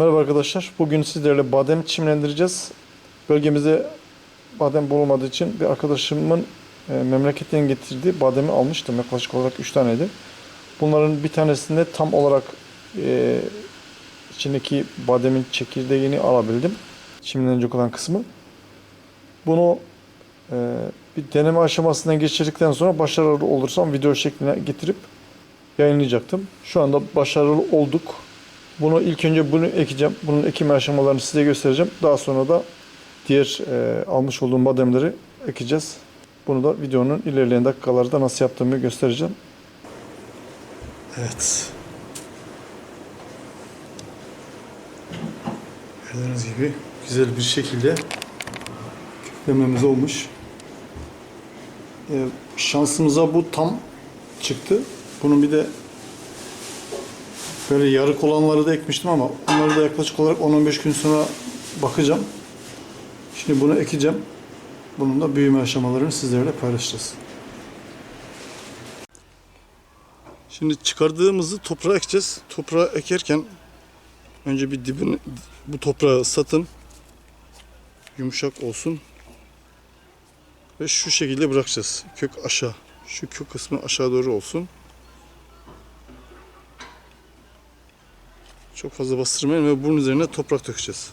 Merhaba arkadaşlar. Bugün sizlerle badem çimlendireceğiz. Bölgemizde badem bulunmadığı için bir arkadaşımın e, memleketten getirdiği bademi almıştım. Yaklaşık olarak 3 taneydi. Bunların bir tanesinde tam olarak e, içindeki bademin çekirdeğini alabildim. Çimlenecek olan kısmı. Bunu e, bir deneme aşamasından geçirdikten sonra başarılı olursam video şekline getirip yayınlayacaktım. Şu anda başarılı olduk. Bunu ilk önce bunu ekeceğim. Bunun ekim aşamalarını size göstereceğim. Daha sonra da diğer e, almış olduğum bademleri ekeceğiz. Bunu da videonun ilerleyen dakikalarda nasıl yaptığımı göstereceğim. Evet. Gördüğünüz gibi güzel bir şekilde köklememiz olmuş. E, şansımıza bu tam çıktı. Bunun bir de Böyle yarık olanları da ekmiştim ama onları da yaklaşık olarak 10-15 gün sonra bakacağım. Şimdi bunu ekeceğim. Bunun da büyüme aşamalarını sizlerle paylaşacağız. Şimdi çıkardığımızı toprağa ekeceğiz. Toprağa ekerken önce bir dibini bu toprağı satın. Yumuşak olsun. Ve şu şekilde bırakacağız. Kök aşağı. Şu kök kısmı aşağı doğru olsun. Çok fazla bastırmayın ve bunun üzerine toprak dökeceğiz.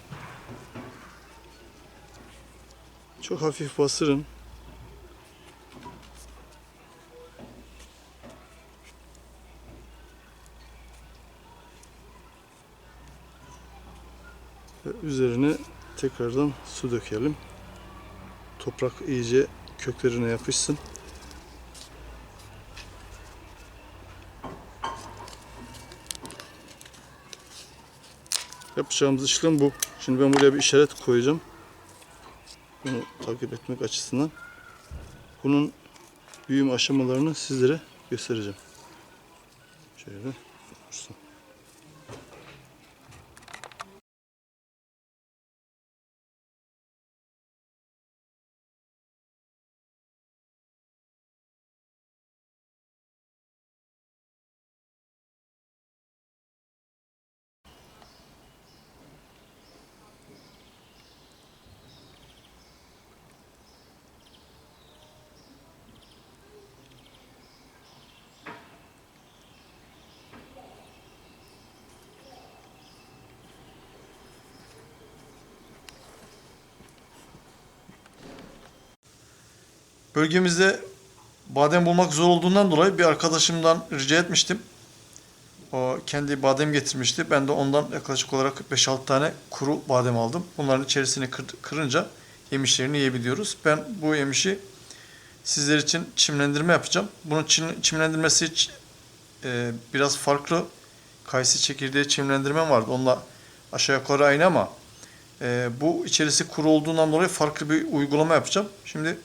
Çok hafif bastırın. Ve üzerine tekrardan su dökelim. Toprak iyice köklerine yapışsın. Yapacağımız işlem bu. Şimdi ben buraya bir işaret koyacağım. Bunu takip etmek açısından. Bunun büyüme aşamalarını sizlere göstereceğim. Şöyle dursun. Bölgemizde badem bulmak zor olduğundan dolayı bir arkadaşımdan rica etmiştim. O kendi badem getirmişti. Ben de ondan yaklaşık olarak 5-6 tane kuru badem aldım. Bunların içerisini kır- kırınca yemişlerini yiyebiliyoruz. Ben bu yemişi sizler için çimlendirme yapacağım. Bunun çim- çimlendirmesi için e, biraz farklı. Kayısı çekirdeği çimlendirmem vardı. Onunla aşağı yukarı aynı ama e, bu içerisi kuru olduğundan dolayı farklı bir uygulama yapacağım. Şimdi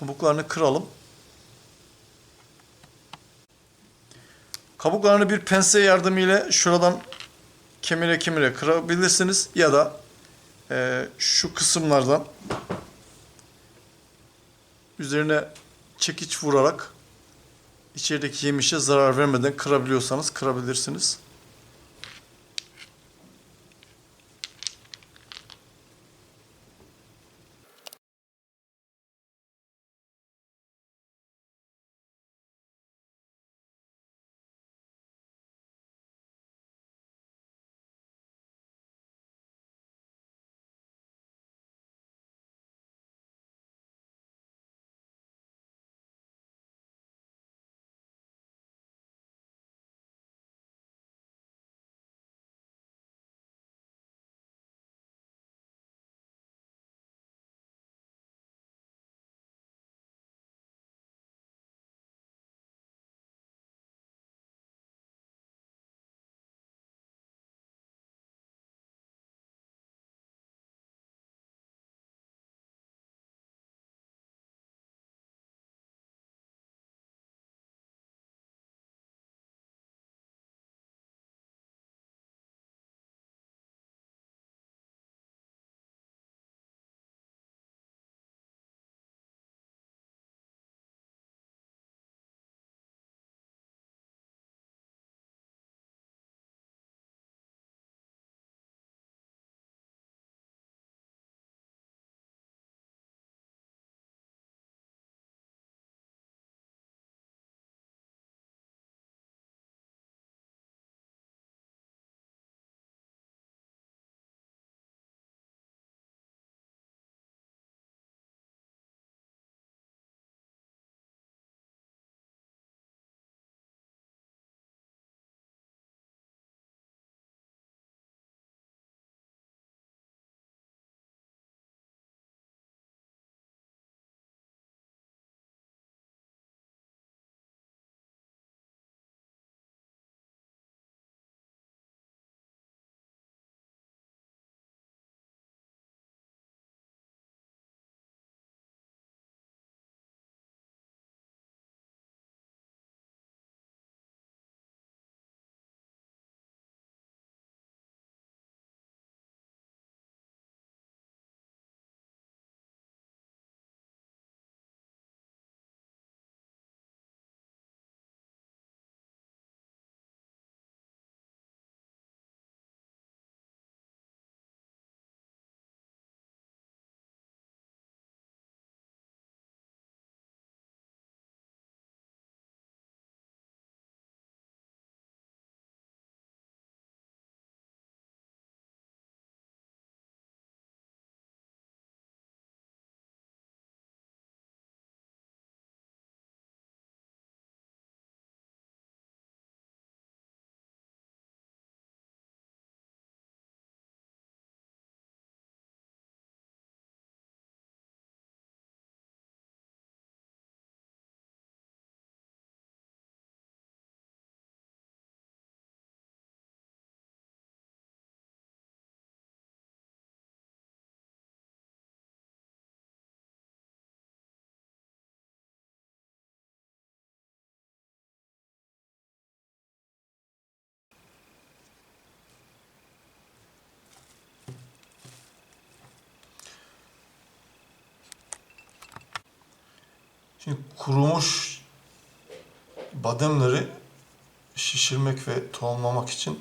kabuklarını kıralım. Kabuklarını bir pense yardımıyla şuradan kemire kemire kırabilirsiniz ya da e, şu kısımlardan üzerine çekiç vurarak içerideki yemişe zarar vermeden kırabiliyorsanız kırabilirsiniz. Şimdi kurumuş bademleri şişirmek ve tohumlamak için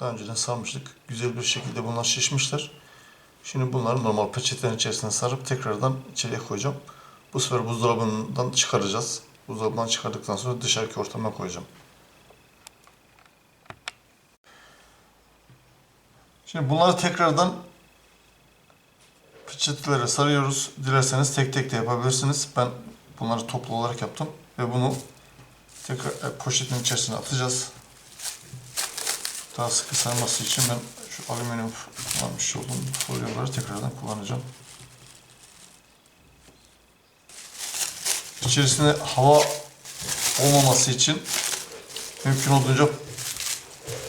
daha önceden sarmıştık. Güzel bir şekilde bunlar şişmişler. Şimdi bunları normal peçetelerin içerisine sarıp tekrardan içeriye koyacağım. Bu sefer buzdolabından çıkaracağız. Buzdolabından çıkardıktan sonra dışarıki ortama koyacağım. Şimdi bunları tekrardan peçetelere sarıyoruz. Dilerseniz tek tek de yapabilirsiniz. Ben bunları toplu olarak yaptım ve bunu tekrar e, poşetin içerisine atacağız. Daha sıkı sarması için ben şu alüminyum kullanmış olduğum folyoları tekrardan kullanacağım. İçerisine hava olmaması için mümkün olduğunca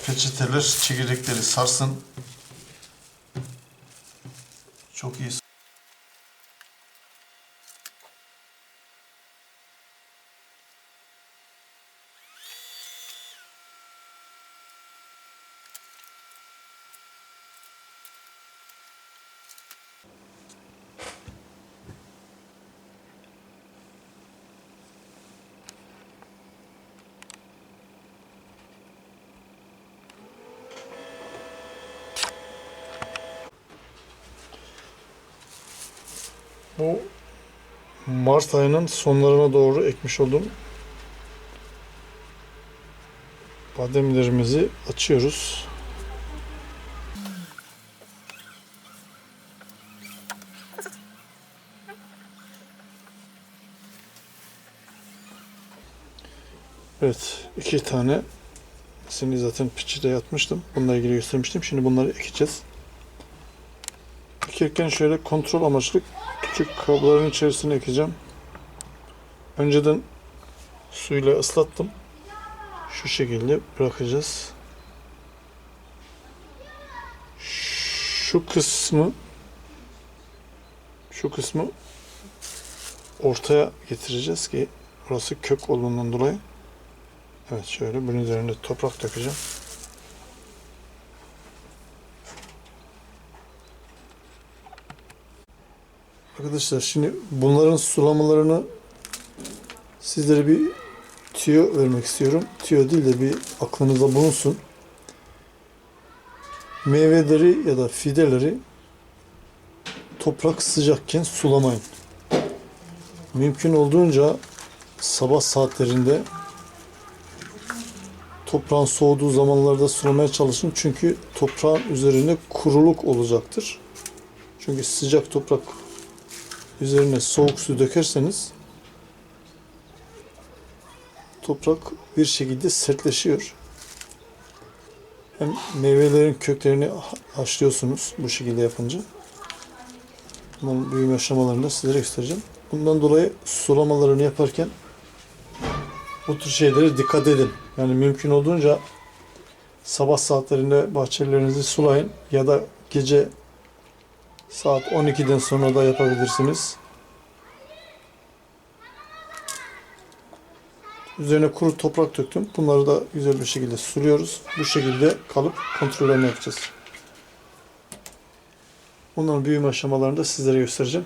peçeteler çekirdekleri sarsın. Çok iyi. Bu Mart ayının sonlarına doğru ekmiş olduğum bademlerimizi açıyoruz. Evet, iki tane seni zaten piçide yatmıştım. Bununla ilgili göstermiştim. Şimdi bunları ekeceğiz. Ekerken şöyle kontrol amaçlı küçük kabların içerisine ekeceğim. Önceden suyla ıslattım. Şu şekilde bırakacağız. Şu kısmı şu kısmı ortaya getireceğiz ki burası kök olduğundan dolayı. Evet şöyle bunun üzerine toprak dökeceğim. Arkadaşlar şimdi bunların sulamalarını sizlere bir tüyo vermek istiyorum. Tüyo değil de bir aklınızda bulunsun. Meyveleri ya da fideleri toprak sıcakken sulamayın. Mümkün olduğunca sabah saatlerinde toprağın soğuduğu zamanlarda sulamaya çalışın. Çünkü toprağın üzerinde kuruluk olacaktır. Çünkü sıcak toprak üzerine soğuk su dökerseniz toprak bir şekilde sertleşiyor. Hem meyvelerin köklerini haşlıyorsunuz bu şekilde yapınca. Bunun büyüme aşamalarını sizlere göstereceğim. Bundan dolayı sulamalarını yaparken bu tür şeylere dikkat edin. Yani mümkün olduğunca sabah saatlerinde bahçelerinizi sulayın ya da gece Saat 12'den sonra da yapabilirsiniz. Üzerine kuru toprak döktüm. Bunları da güzel bir şekilde suluyoruz. Bu şekilde kalıp kontrollerini yapacağız. Bunların büyüme aşamalarını da sizlere göstereceğim.